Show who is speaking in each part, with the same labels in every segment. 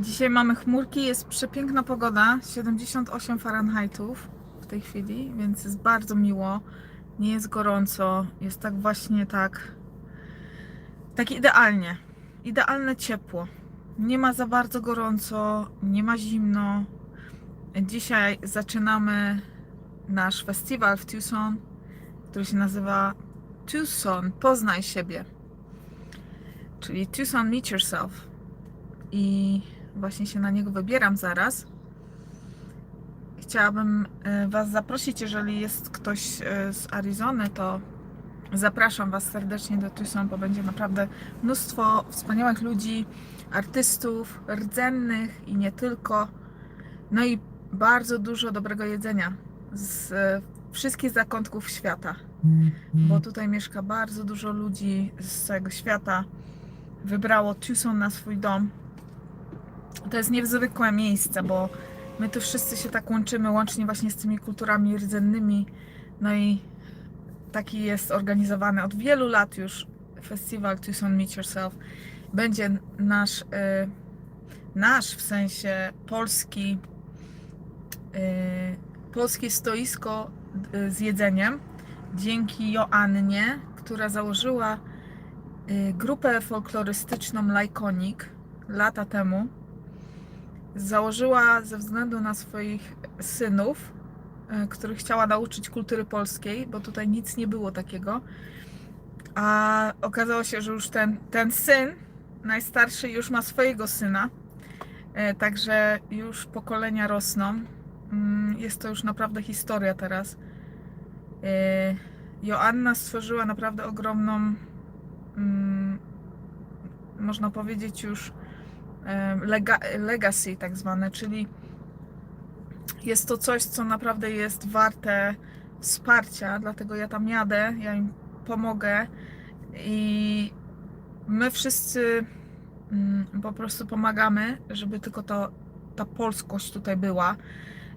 Speaker 1: Dzisiaj mamy chmurki, jest przepiękna pogoda, 78 Fahrenheitów w tej chwili, więc jest bardzo miło. Nie jest gorąco, jest tak właśnie tak, tak idealnie, idealne ciepło. Nie ma za bardzo gorąco, nie ma zimno. Dzisiaj zaczynamy nasz festiwal w Tucson, który się nazywa Tucson Poznaj siebie, czyli Tucson Meet Yourself. I właśnie się na niego wybieram zaraz. Chciałabym e, Was zaprosić, jeżeli jest ktoś e, z Arizony, to zapraszam Was serdecznie do Tucson, bo będzie naprawdę mnóstwo wspaniałych ludzi, artystów, rdzennych i nie tylko. No i bardzo dużo dobrego jedzenia z e, wszystkich zakątków świata, bo tutaj mieszka bardzo dużo ludzi z całego świata. Wybrało Tucson na swój dom. To jest niezwykłe miejsce, bo my tu wszyscy się tak łączymy, łącznie właśnie z tymi kulturami rdzennymi. No i taki jest organizowany od wielu lat już festiwal Tucson Meet Yourself. Będzie nasz, y, nasz w sensie polski, y, polskie stoisko y, z jedzeniem dzięki Joannie, która założyła y, grupę folklorystyczną Lajkonik lata temu założyła ze względu na swoich synów, e, których chciała nauczyć kultury polskiej, bo tutaj nic nie było takiego. A okazało się, że już ten, ten syn, najstarszy, już ma swojego syna. E, Także już pokolenia rosną. Mm, Jest to już naprawdę historia teraz. E, Joanna stworzyła naprawdę ogromną, mm, można powiedzieć już, lega, legacy tak zwane, czyli jest to coś, co naprawdę jest warte wsparcia, dlatego ja tam jadę, ja im pomogę i my wszyscy mm, po prostu pomagamy, żeby tylko to, ta polskość tutaj była.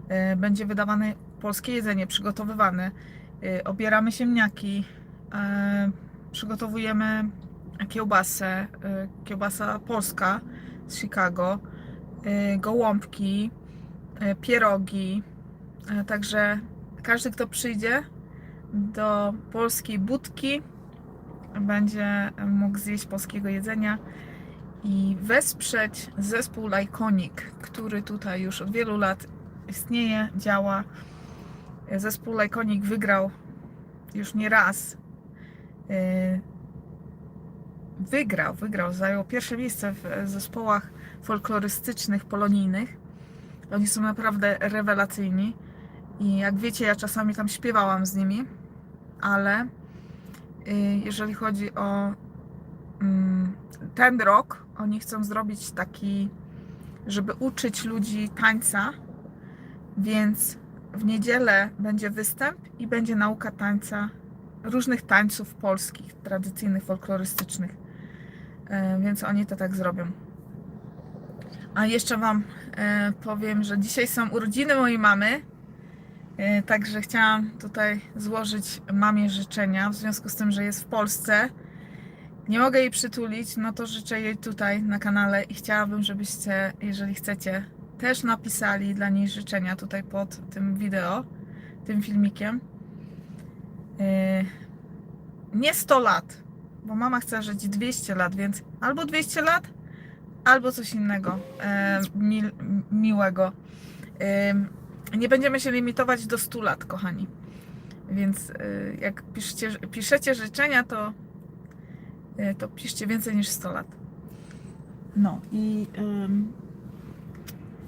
Speaker 1: E, Będzie wydawane polskie jedzenie, przygotowywane. E, Obieramy ziemniaki, e, przygotowujemy kiełbasę, kiełbasa polska z Chicago, y, gołąbki, y, pierogi. Y, Także każdy, kto przyjdzie do polskiej budki, będzie mógł zjeść polskiego jedzenia i wesprzeć zespół Lajkonik, który tutaj już od wielu lat istnieje, działa. Zespół Lajkonik wygrał już nie raz. Wygrał, wygrał, zajął pierwsze miejsce w e, zespołach folklorystycznych, polonijnych. Oni są naprawdę rewelacyjni. I jak wiecie, ja czasami tam śpiewałam z nimi, ale y, jeżeli chodzi o mm, ten rok, oni chcą zrobić taki, żeby uczyć ludzi tańca, więc w niedzielę będzie występ i będzie nauka tańca, różnych tańców polskich, tradycyjnych, folklorystycznych. E, Więc oni to tak zrobią. A jeszcze Wam e, powiem, że dzisiaj są urodziny mojej mamy. E, Także chciałam tutaj złożyć mamie życzenia w związku z tym, że jest w Polsce. Nie mogę jej przytulić, no to życzę jej tutaj na kanale i chciałabym, żebyście, jeżeli chcecie, też napisali dla niej życzenia tutaj pod tym wideo, tym filmikiem. Nie 100 lat, bo mama chce żyć 200 lat, więc albo 200 lat, albo coś innego e, mil, miłego. E, nie będziemy się limitować do 100 lat, kochani. Więc e, jak piszecie, piszecie życzenia, to, e, to piszcie więcej niż 100 lat. No i ym,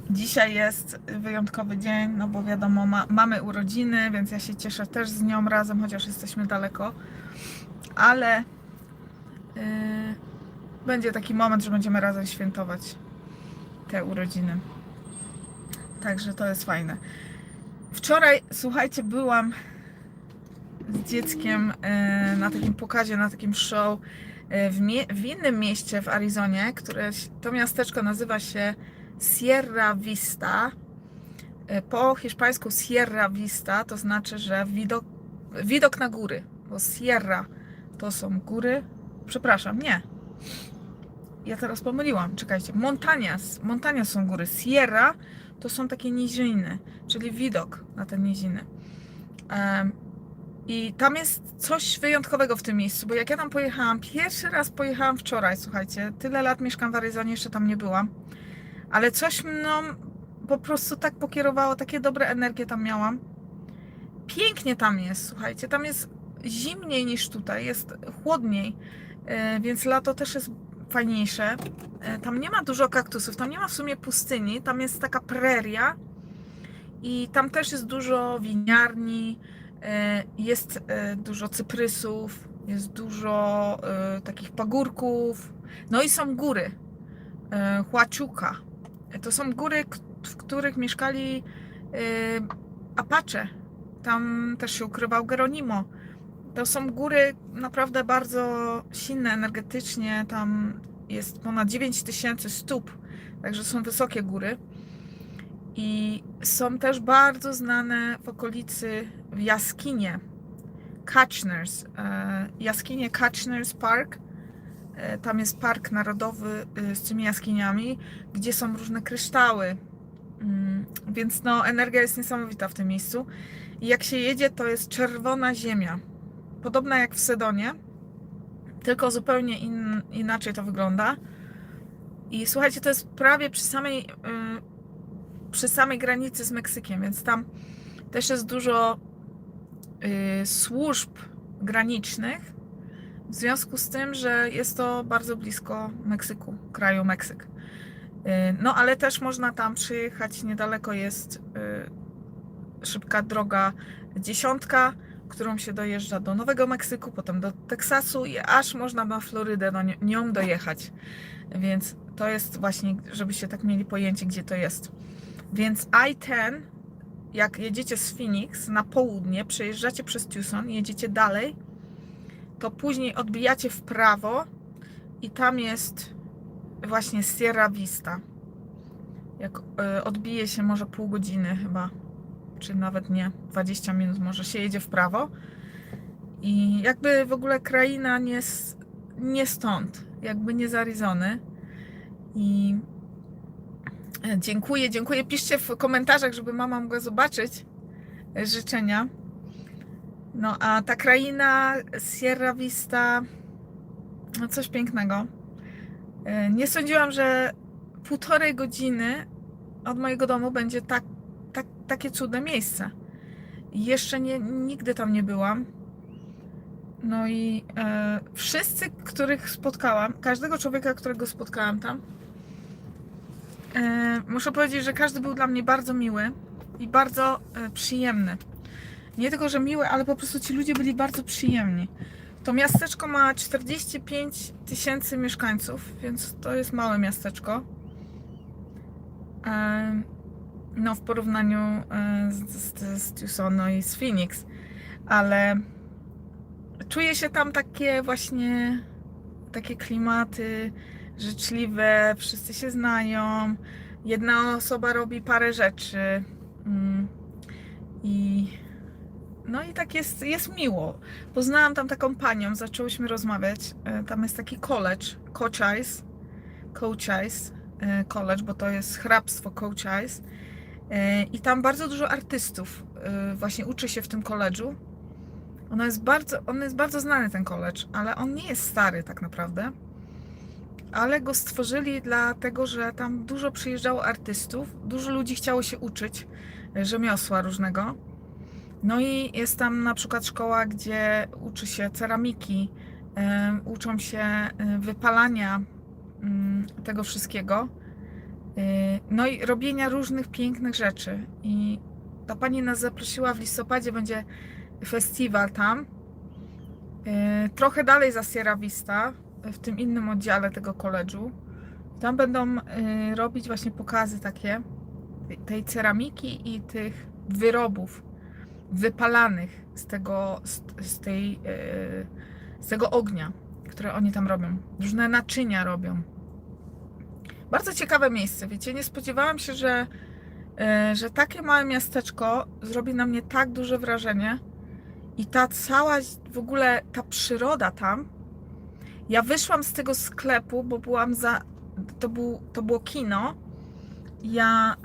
Speaker 1: dzisiaj jest wyjątkowy dzień, no bo wiadomo, ma, mamy urodziny, więc ja się cieszę też z nią razem, chociaż jesteśmy daleko. Ale będzie taki moment, że będziemy razem świętować te urodziny. Także to jest fajne. Wczoraj, słuchajcie, byłam z dzieckiem yy, na takim pokazie, na takim show yy, w, w innym mieście w Arizonie, które to miasteczko nazywa się Sierra Vista. Yy, Po hiszpańsku Sierra Vista to znaczy, że widok, widok na góry, bo Sierra to są góry, przepraszam, nie. ja teraz pomyliłam, czekajcie. Montanias, Montanias są góry. Sierra to są takie niziny, czyli widok na te niziny. Em, I tam jest coś wyjątkowego w tym miejscu, bo jak ja tam pojechałam, pierwszy raz pojechałam wczoraj, słuchajcie, tyle lat mieszkam w Aryzonie, jeszcze tam nie byłam, ale coś mną po prostu tak pokierowało, takie dobre energie tam miałam. Pięknie tam jest, słuchajcie, tam jest zimniej niż tutaj, jest chłodniej, więc lato też jest fajniejsze. E, Tam nie ma dużo kaktusów, tam nie ma w sumie pustyni, tam jest taka preria i tam też jest dużo winiarni, e, jest e, dużo cyprysów, jest dużo e, takich pagórków, no i są góry. E, Huachuca. E, To są góry, w których mieszkali e, Apache. Tam też się ukrywał Geronimo. To są góry naprawdę bardzo silne energetycznie. Tam jest ponad 9 tysięcy stóp, także są wysokie góry. I są też bardzo znane w okolicy jaskinie Katchners. E, Jaskinie Katchners Park. E, Tam jest park narodowy y, z tymi jaskiniami, gdzie są różne kryształy. Mm, Więc no, energia jest niesamowita w tym miejscu. I jak się jedzie, to jest czerwona ziemia. Podobna jak w Sedonie, tylko zupełnie in, inaczej to wygląda. I słuchajcie, to jest prawie przy samej, y, przy samej granicy z Meksykiem, więc tam też jest dużo y, służb granicznych. W związku z tym, że jest to bardzo blisko Meksyku, kraju Meksyk. Y, No ale też można tam przyjechać, niedaleko jest szybka droga dziesiątka, którą się dojeżdża do Nowego Meksyku, potem do Teksasu i aż można na Florydę no, ni- nią dojechać. Więc to jest właśnie, żebyście tak mieli pojęcie, gdzie to jest. Więc I-10, jak jedziecie z Phoenix na południe, przejeżdżacie przez Tucson, jedziecie dalej, to później odbijacie w prawo i tam jest właśnie Sierra Vista. Jak y, odbije się może pół godziny chyba, czy nawet nie, 20 minut może się jedzie w prawo. I jakby w ogóle kraina nie, nie stąd, jakby nie z Arizony. I e, dziękuję, dziękuję. Piszcie w komentarzach, żeby mama mogła zobaczyć e, życzenia. No a ta kraina Sierra Vista, no coś pięknego. E, Nie sądziłam, że półtorej godziny od mojego domu będzie tak, takie cudne miejsce. Jeszcze nie, nigdy tam nie byłam. No i e, wszyscy, których spotkałam, każdego człowieka, którego spotkałam tam, e, muszę powiedzieć, że każdy był dla mnie bardzo miły i bardzo e, przyjemny. Nie tylko, że miły, ale po prostu ci ludzie byli bardzo przyjemni. To miasteczko ma 45 tysięcy mieszkańców, więc to jest małe miasteczko. E, No, w porównaniu e, z, z, z Tucson no i z Phoenix, ale czuję się tam takie właśnie takie klimaty życzliwe, wszyscy się znają, jedna osoba robi parę rzeczy mm, i no i tak jest, jest miło. Poznałam tam taką panią, zaczęłyśmy rozmawiać. E, Tam jest taki college, Cochise, Cochise e, College, bo to jest hrabstwo Cochise. I tam bardzo dużo artystów e, właśnie uczy się w tym koledżu. Ono jest bardzo, on jest bardzo znany ten college, ale on nie jest stary tak naprawdę. Ale go stworzyli dlatego, że tam dużo przyjeżdżało artystów, dużo ludzi chciało się uczyć e, rzemiosła różnego. No i jest tam na przykład szkoła, gdzie uczy się ceramiki, em, uczą się wypalania mm, tego wszystkiego. Y, No i robienia różnych pięknych rzeczy. I ta pani nas zaprosiła w listopadzie, będzie festiwal tam. Y, Trochę dalej za Sierra Vista, w tym innym oddziale tego koledżu. Tam będą y, robić właśnie pokazy takie tej ceramiki i tych wyrobów wypalanych z tego, z, tej, z tego ognia, które oni tam robią. Różne naczynia robią. Bardzo ciekawe miejsce, wiecie, nie spodziewałam się, że, e, że takie małe miasteczko zrobi na mnie tak duże wrażenie i ta cała w ogóle ta przyroda tam Ja wyszłam z tego sklepu, bo byłam za. To, był, to było kino. Ja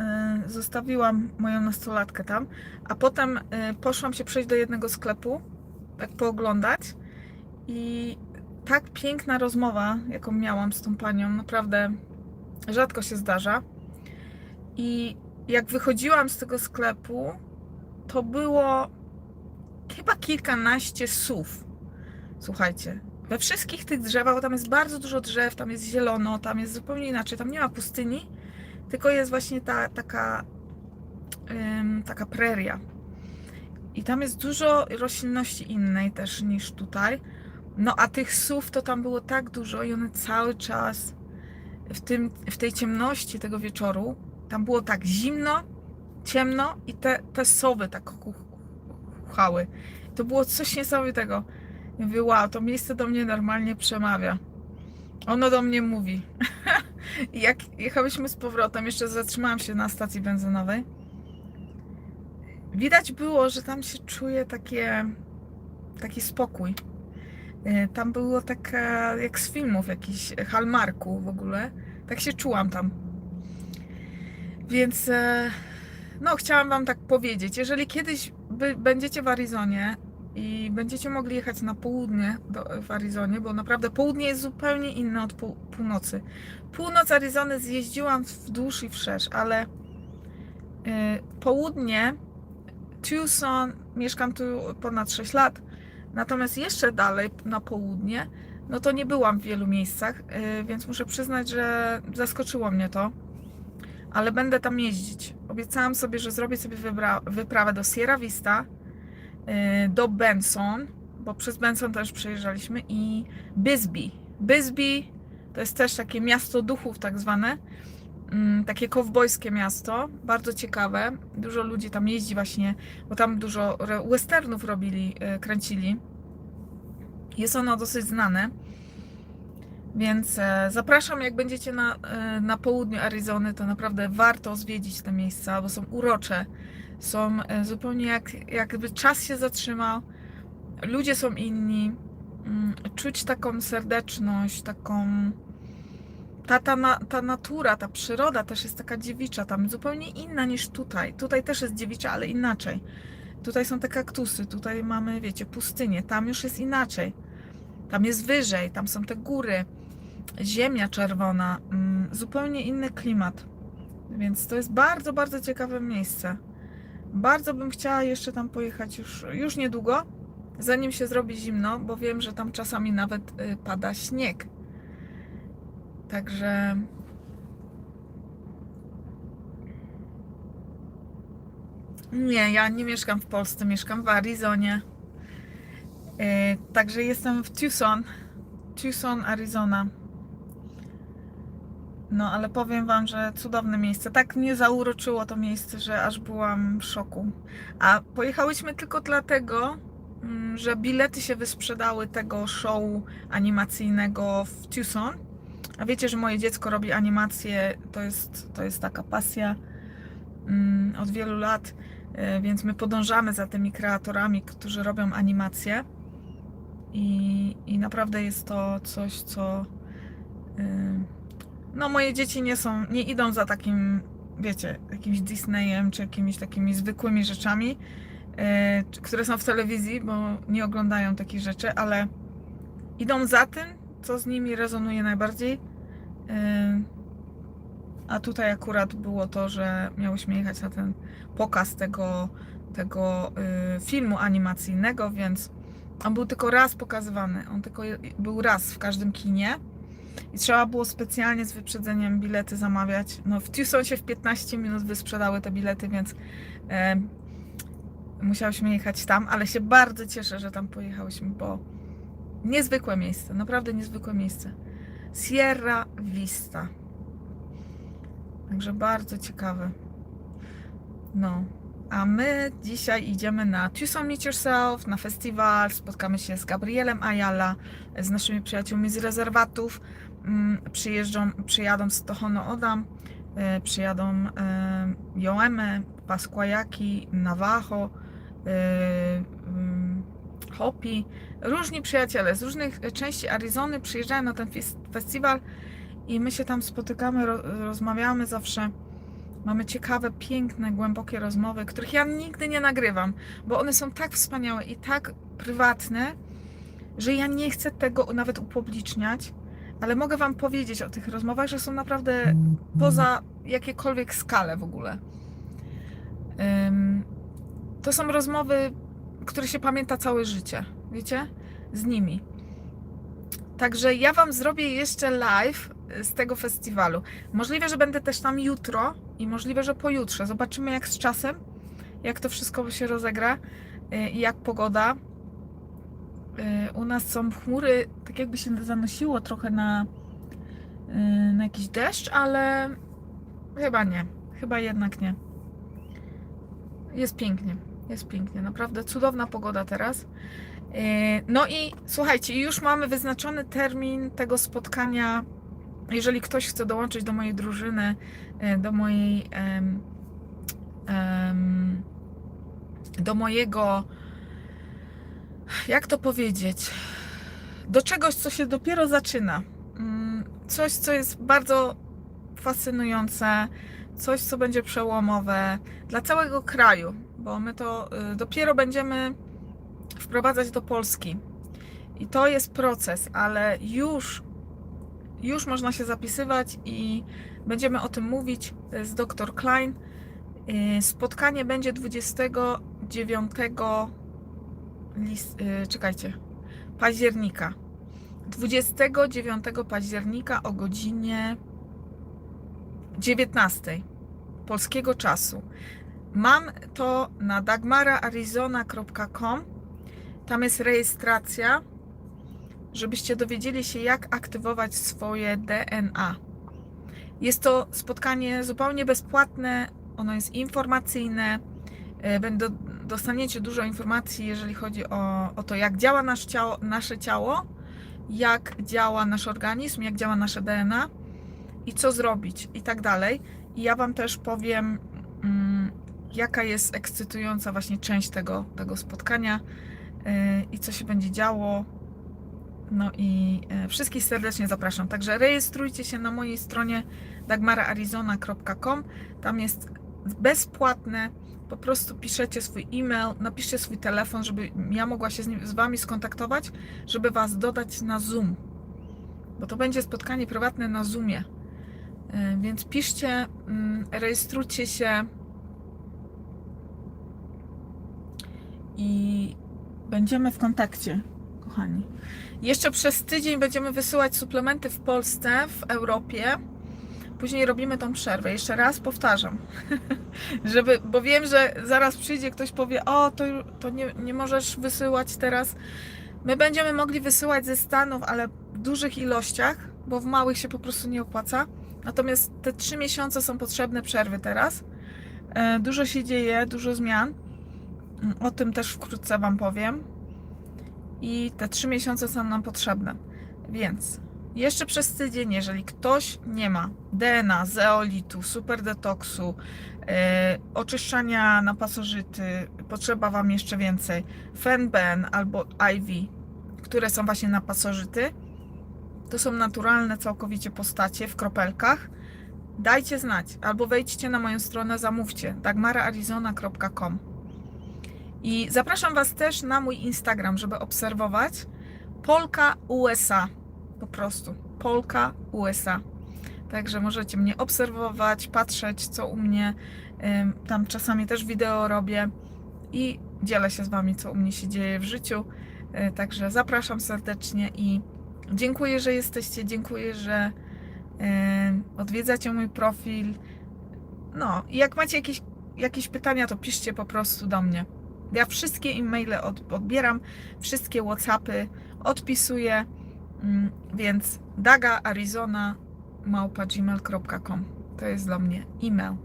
Speaker 1: y, zostawiłam moją nastolatkę tam, a potem y, poszłam się przejść do jednego sklepu, tak pooglądać. I tak piękna rozmowa, jaką miałam z tą panią, naprawdę rzadko się zdarza. I jak wychodziłam z tego sklepu, to było chyba kilkanaście sów. Słuchajcie, we wszystkich tych drzewach, bo tam jest bardzo dużo drzew, tam jest zielono, tam jest zupełnie inaczej, tam nie ma pustyni, tylko jest właśnie ta taka, ym, taka preria. I tam jest dużo roślinności innej też niż tutaj. No a tych sów to tam było tak dużo i one cały czas w, tym, w tej ciemności tego wieczoru, tam było tak zimno, ciemno i te, te sowy tak chuchały. To było coś niesamowitego. I mówię, wow, to miejsce do mnie normalnie przemawia. Ono do mnie mówi. I jak jechałyśmy z powrotem, jeszcze zatrzymałam się na stacji benzynowej, widać było, że tam się czuje takie, taki spokój. Y, Tam było takie, jak z filmów, jakiś Hallmarku w ogóle. Tak się czułam tam. Więc e, no, chciałam Wam tak powiedzieć. Jeżeli kiedyś będziecie w Arizonie i będziecie mogli jechać na południe do, w Arizonie, bo naprawdę południe jest zupełnie inne od pół, północy. Północ Arizony zjeździłam wzdłuż i wszerz, ale y, południe, Tucson, mieszkam tu ponad 6 lat, natomiast jeszcze dalej na południe, no to nie byłam w wielu miejscach, y, więc muszę przyznać, że zaskoczyło mnie to ale będę tam jeździć. Obiecałam sobie, że zrobię sobie wyprawę do Sierra Vista, yy, do Benson, bo przez Benson też przejeżdżaliśmy i Bisbee. Bisbee to jest też takie miasto duchów tak zwane, takie kowbojskie miasto, bardzo ciekawe. Dużo ludzi tam jeździ właśnie, bo tam dużo westernów robili, yy, kręcili. Jest ono dosyć znane. Więc e, zapraszam, jak będziecie na, e, na południu Arizony, to naprawdę warto zwiedzić te miejsca, bo są urocze. Są e, zupełnie jak, jakby czas się zatrzymał, ludzie są inni. Mm, Czuć taką serdeczność, taką. Ta, ta, na- ta natura, ta przyroda też jest taka dziewicza, tam zupełnie inna niż tutaj. Tutaj też jest dziewicza, ale inaczej. Tutaj są te kaktusy, tutaj mamy, wiecie, pustynię, tam już jest inaczej. Tam jest wyżej, tam są te góry ziemia czerwona, mm, zupełnie inny klimat. Więc to jest bardzo, bardzo ciekawe miejsce. Bardzo bym chciała jeszcze tam pojechać już, już niedługo, zanim się zrobi zimno, bo wiem, że tam czasami nawet y, pada śnieg. Także. Nie, ja nie mieszkam w Polsce, mieszkam w Arizonie. Y, Także jestem w Tucson, Tucson, Arizona. No, ale powiem Wam, że cudowne miejsce. Tak mnie zauroczyło to miejsce, że aż byłam w szoku. A pojechałyśmy tylko dlatego, mm, że bilety się wysprzedały tego show animacyjnego w Tucson. A wiecie, że moje dziecko robi animacje, to jest, to jest taka pasja mm, od wielu lat, y, więc my podążamy za tymi kreatorami, którzy robią animacje. I, i naprawdę jest to coś, co. y, no moje dzieci nie są, nie idą za takim, wiecie, jakimś Disneyem, czy jakimiś takimi zwykłymi rzeczami, e, które są w telewizji, bo nie oglądają takich rzeczy, ale idą za tym, co z nimi rezonuje najbardziej. E, A tutaj akurat było to, że miałyśmy jechać na ten pokaz tego, tego e, filmu animacyjnego, więc on był tylko raz pokazywany. On tylko był raz w każdym kinie. I trzeba było specjalnie z wyprzedzeniem bilety zamawiać. No w Tucson się w 15 minut wysprzedały te bilety, więc e, musiałyśmy jechać tam, ale się bardzo cieszę, że tam pojechałyśmy, bo niezwykłe miejsce, naprawdę niezwykłe miejsce. Sierra Vista. Także bardzo ciekawe. No. A my dzisiaj idziemy na Tucson Meet Yourself, na festiwal, spotkamy się z Gabrielem Ayala, z naszymi przyjaciółmi z rezerwatów. Mm, Przyjeżdżą, przyjadą z Tohono Odam, e, przyjadą e, Joeme, Pasquayaki, Navajo, e, Hopi, różni przyjaciele z różnych części Arizony przyjeżdżają na ten fes- festiwal i my się tam spotykamy, ro- rozmawiamy zawsze. Mamy ciekawe, piękne, głębokie rozmowy, których ja nigdy nie nagrywam, bo one są tak wspaniałe i tak prywatne, że ja nie chcę tego nawet upubliczniać, ale mogę Wam powiedzieć o tych rozmowach, że są naprawdę poza jakiekolwiek skalę w ogóle. To są rozmowy, które się pamięta całe życie, wiecie? Z nimi. Także ja Wam zrobię jeszcze live z tego festiwalu. Możliwe, że będę też tam jutro i możliwe, że pojutrze. Zobaczymy jak z czasem, jak to wszystko się rozegra y, i jak pogoda. Y, U nas są chmury, tak jakby się zanosiło trochę na, y, na jakiś deszcz, ale chyba nie. Chyba jednak nie. Jest pięknie. Jest pięknie. Naprawdę cudowna pogoda teraz. Y, No i słuchajcie, już mamy wyznaczony termin tego spotkania. Jeżeli ktoś chce dołączyć do mojej drużyny, y, do mojej do mojego jak to powiedzieć, do czegoś, co się dopiero zaczyna. Mm, Coś, co jest bardzo fascynujące, coś, co będzie przełomowe dla całego kraju, bo my to y, dopiero będziemy wprowadzać do Polski. I to jest proces, ale już, już można się zapisywać i będziemy o tym mówić z dr Klein. Y, Spotkanie będzie 29 list, y, czekajcie, października. 29 października o godzinie 19 polskiego czasu. Mam to na dagmaraarizona.com. Tam jest rejestracja, żebyście dowiedzieli się, jak aktywować swoje DNA. Jest to spotkanie zupełnie bezpłatne, ono jest informacyjne. E, dostaniecie dużo informacji, jeżeli chodzi o, o to, jak działa nasz ciało, nasze ciało, jak działa nasz organizm, jak działa nasze DNA i co zrobić i tak dalej. I ja Wam też powiem, jaka jest ekscytująca właśnie część tego, tego spotkania yy, i co się będzie działo. No i e, wszystkich serdecznie zapraszam. Także rejestrujcie się na mojej stronie dagmaraarizona.com. Tam jest bezpłatne. Po prostu piszecie swój e-mail, napiszcie swój telefon, żeby ja mogła się z, nim, z Wami skontaktować, żeby Was dodać na Zoom. Bo to będzie spotkanie prywatne na Zoomie. E, Więc piszcie, mm, rejestrujcie się i będziemy w kontakcie, kochani. Jeszcze przez tydzień będziemy wysyłać suplementy w Polsce, w Europie. Później robimy tą przerwę. Jeszcze raz powtarzam, żeby, bo wiem, że zaraz przyjdzie ktoś powie, o, to, to nie, nie możesz wysyłać teraz. My będziemy mogli wysyłać ze Stanów, ale w dużych ilościach, bo w małych się po prostu nie opłaca. Natomiast te trzy miesiące są potrzebne przerwy teraz. E, Dużo się dzieje, dużo zmian. O tym też wkrótce Wam powiem. I te trzy miesiące są nam potrzebne. Więc jeszcze przez tydzień, jeżeli ktoś nie ma DNA, zeolitu, superdetoksu, e, oczyszczania na pasożyty, potrzeba Wam jeszcze więcej, fenben albo IV, które są właśnie na pasożyty, to są naturalne całkowicie postacie w kropelkach. Dajcie znać, albo wejdźcie na moją stronę, zamówcie dagmaraarizona.com. I zapraszam Was też na mój Instagram, żeby obserwować Polka USA. Po prostu Polka USA. Także możecie mnie obserwować, patrzeć, co u mnie. Tam czasami też wideo robię i dzielę się z Wami, co u mnie się dzieje w życiu. Y, Także zapraszam serdecznie i dziękuję, że jesteście. Dziękuję, że odwiedzacie mój profil. No, jak macie jakieś, jakieś pytania, to piszcie po prostu do mnie. Ja wszystkie e-maile od, odbieram, wszystkie Whatsappy odpisuję, mm, więc dagaarizona.gmail.com to jest dla mnie e-mail.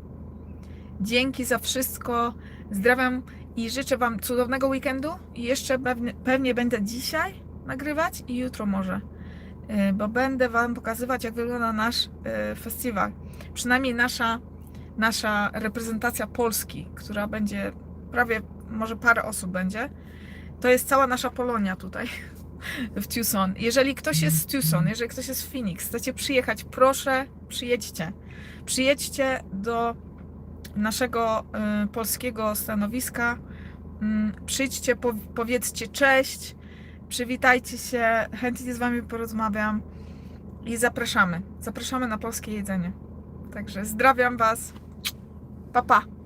Speaker 1: Dzięki za wszystko, zdrawiam i życzę Wam cudownego weekendu. I jeszcze pewnie, pewnie będę dzisiaj nagrywać i jutro może, y, bo będę Wam pokazywać jak wygląda nasz y, festiwal, przynajmniej nasza, nasza reprezentacja Polski, która będzie prawie może parę osób będzie. To jest cała nasza Polonia tutaj w Tucson. Jeżeli ktoś jest z Tucson, jeżeli ktoś jest w Phoenix, chcecie przyjechać, proszę, przyjedźcie. Przyjedźcie do naszego y, polskiego stanowiska. Mm, przyjdźcie, po, powiedzcie cześć, przywitajcie się, chętnie z Wami porozmawiam i zapraszamy. Zapraszamy na polskie jedzenie. Także zdrawiam Was. Pa, pa.